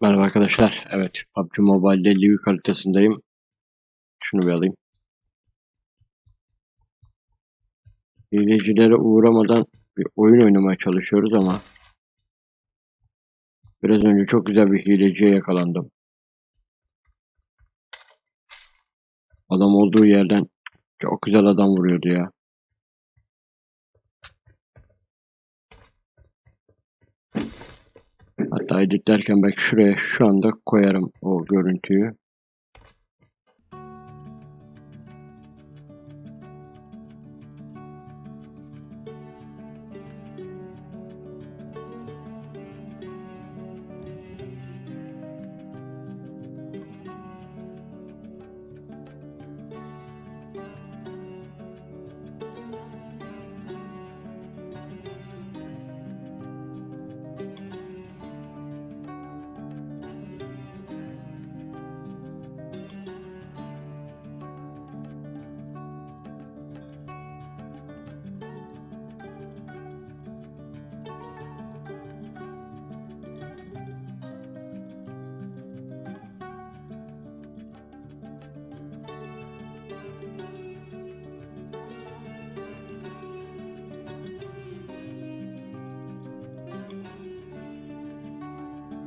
Merhaba arkadaşlar. Evet, PUBG Mobile'de Livik haritasındayım. Şunu bir alayım. Hilecilere uğramadan bir oyun oynamaya çalışıyoruz ama biraz önce çok güzel bir hileciye yakalandım. Adam olduğu yerden çok güzel adam vuruyordu ya. Hatta editlerken belki şuraya şu anda koyarım o görüntüyü.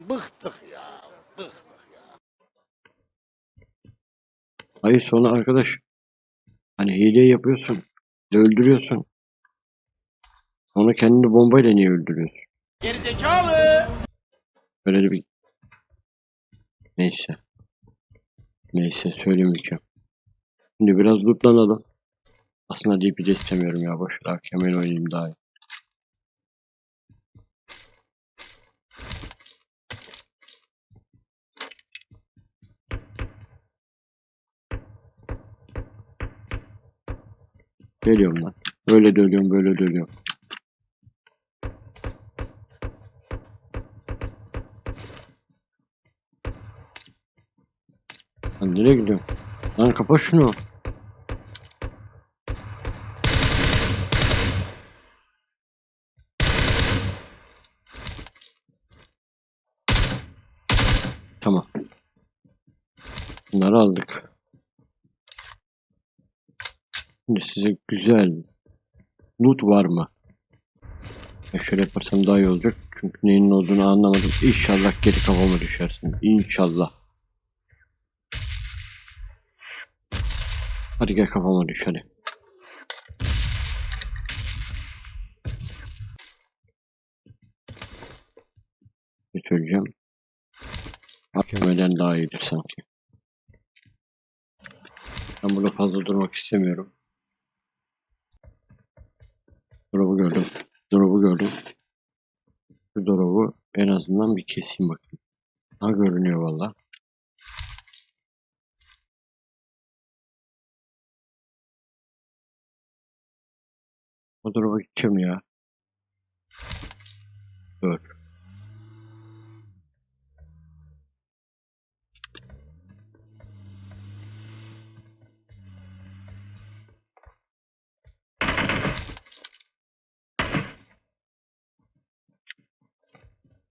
Bıktık ya, bıktık ya. Hayır sonra arkadaş hani hile yapıyorsun, öldürüyorsun. Sonra kendini bombayla niye öldürüyorsun? Gerizekalı. Böyle bir neyse. Neyse söylemeyeceğim. Şimdi biraz lootlanalım. Aslında DP de istemiyorum ya boş ver. Kemal oynayayım daha iyi. Geliyorum lan. Böyle de ölüyorum, böyle de ölüyorum. Lan nereye gidiyorsun? Lan kapa şunu. Tamam. Bunları aldık. Şimdi size güzel loot var mı? Ya şöyle yaparsam daha iyi olacak. Çünkü neyin olduğunu anlamadım. İnşallah geri kafama düşersin. İnşallah. Hadi gel kafama düş hadi. Ne söyleyeceğim? Hakemeden daha iyidir sanki. Ben burada fazla durmak istemiyorum. Drop'u gördüm. Drop'u gördüm. Şu drop'u en azından bir keseyim bakayım. Ha görünüyor valla. O drop'a gideceğim ya. Dur.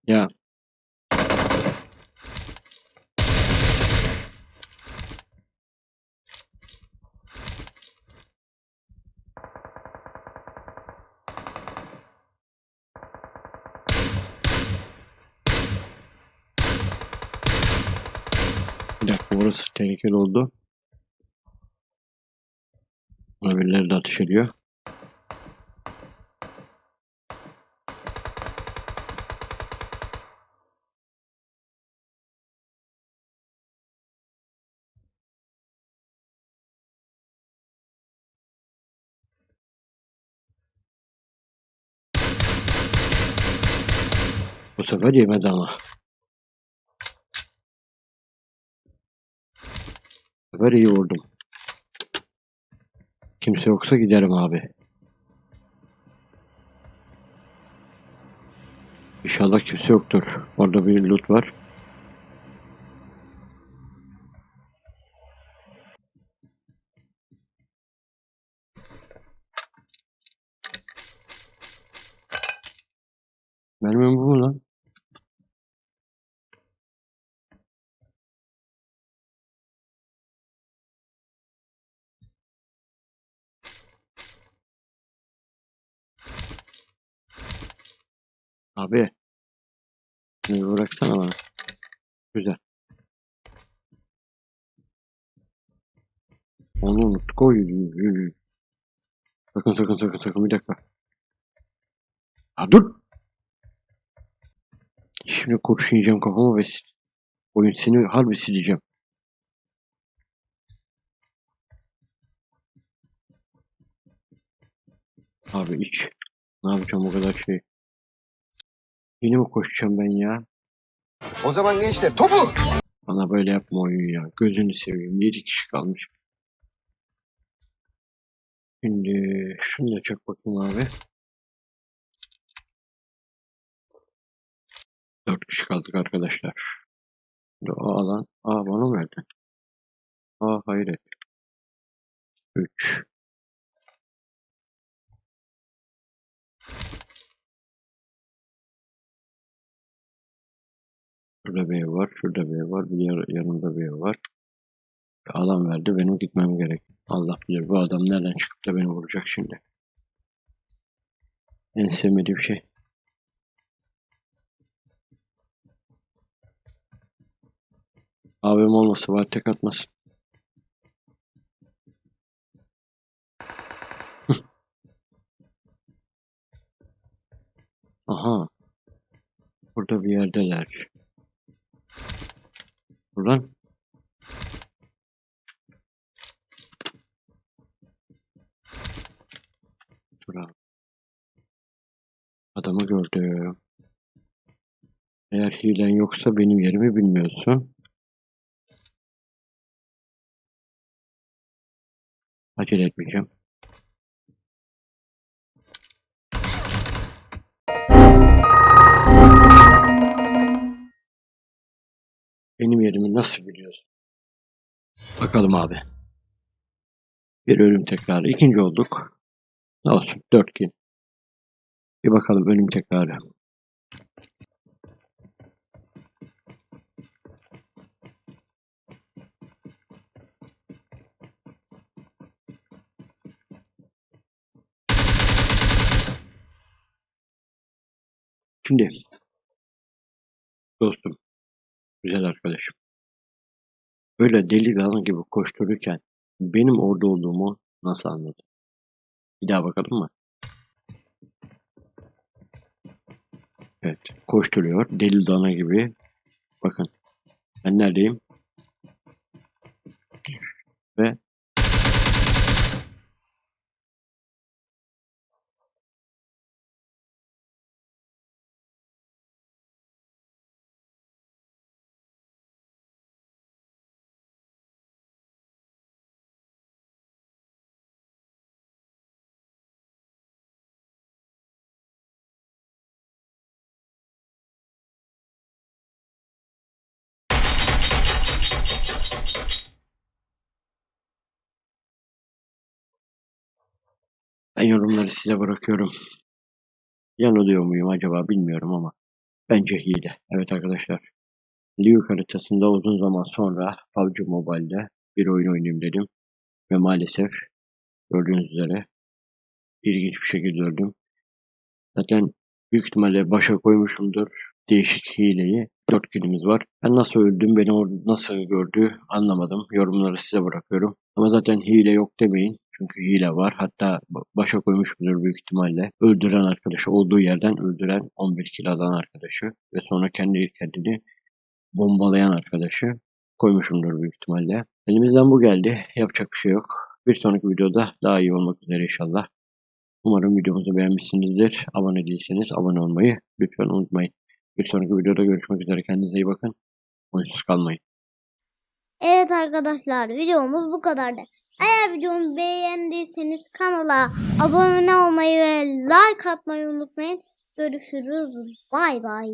Ya. Bir dakika orası tehlikeli oldu. Öbürleri de ateş ediyor. Sefer yemedi ama. Bu sefer iyi vurdum. Kimse yoksa giderim abi. İnşallah kimse yoktur. Orada bir loot var. Mermim bu mu lan? Abi. Şunu bıraksana bana. Güzel. Onu unuttuk. Oy, oy. Sakın sakın sakın sakın bir dakika. Ha dur. Şimdi kurşun yiyeceğim kafama ve oyun seni harbi sileceğim. Abi iç. Ne yapacağım o kadar şey. Yine mi koşacağım ben ya? O zaman gençler topu. Bana böyle yapma oyun ya. Gözünü seveyim. 7 kişi kalmış. Şimdi şunu da çek bakayım abi. 4 kişi kaldık arkadaşlar. Şimdi o alan. Aa bana mı verdin? Aa hayret. 3. Şurada ev var. Şurada ev var. Bir yer, yanında bir ev var. Alan verdi. Benim gitmem gerek. Allah bilir bu adam nereden çıkıp da beni vuracak şimdi. En sevmediğim şey. Abim olmasa var tek atmasın. Aha. Burada bir yerdeler. Buradan. Dur abi. Adamı gördüm. Eğer hilen yoksa benim yerimi bilmiyorsun. Acele etmeyeceğim. Benim yerimi nasıl biliyorsun? Bakalım abi. Bir ölüm tekrarı. İkinci olduk. Ne olsun? Dört kill. Bir bakalım ölüm tekrarı. Şimdi Öyle deli dana gibi koştururken benim orada olduğumu nasıl anladın? Bir daha bakalım mı? Evet, koşturuyor deli dana gibi. Bakın, ben neredeyim? Ve ben yorumları size bırakıyorum. Yanılıyor muyum acaba bilmiyorum ama bence hile. Evet arkadaşlar. Liu haritasında uzun zaman sonra PUBG Mobile'de bir oyun oynayayım dedim. Ve maalesef gördüğünüz üzere ilginç bir şekilde öldüm. Zaten büyük ihtimalle başa koymuşumdur değişik hileyi. Dört kilimiz var. Ben nasıl öldüm, beni orada nasıl gördü anlamadım. Yorumları size bırakıyorum. Ama zaten hile yok demeyin. Çünkü hile var. Hatta ba- başa koymuşumdur büyük ihtimalle. Öldüren arkadaşı, olduğu yerden öldüren 11 kil alan arkadaşı ve sonra kendi kendini bombalayan arkadaşı koymuşumdur büyük ihtimalle. Elimizden bu geldi. Yapacak bir şey yok. Bir sonraki videoda daha iyi olmak üzere inşallah. Umarım videomuzu beğenmişsinizdir. Abone değilseniz abone olmayı lütfen unutmayın. Bir sonraki videoda görüşmek üzere. Kendinize iyi bakın. Oyunsuz kalmayın. Evet arkadaşlar videomuz bu kadardı. Eğer videomu beğendiyseniz kanala abone olmayı ve like atmayı unutmayın. Görüşürüz. Bay bay.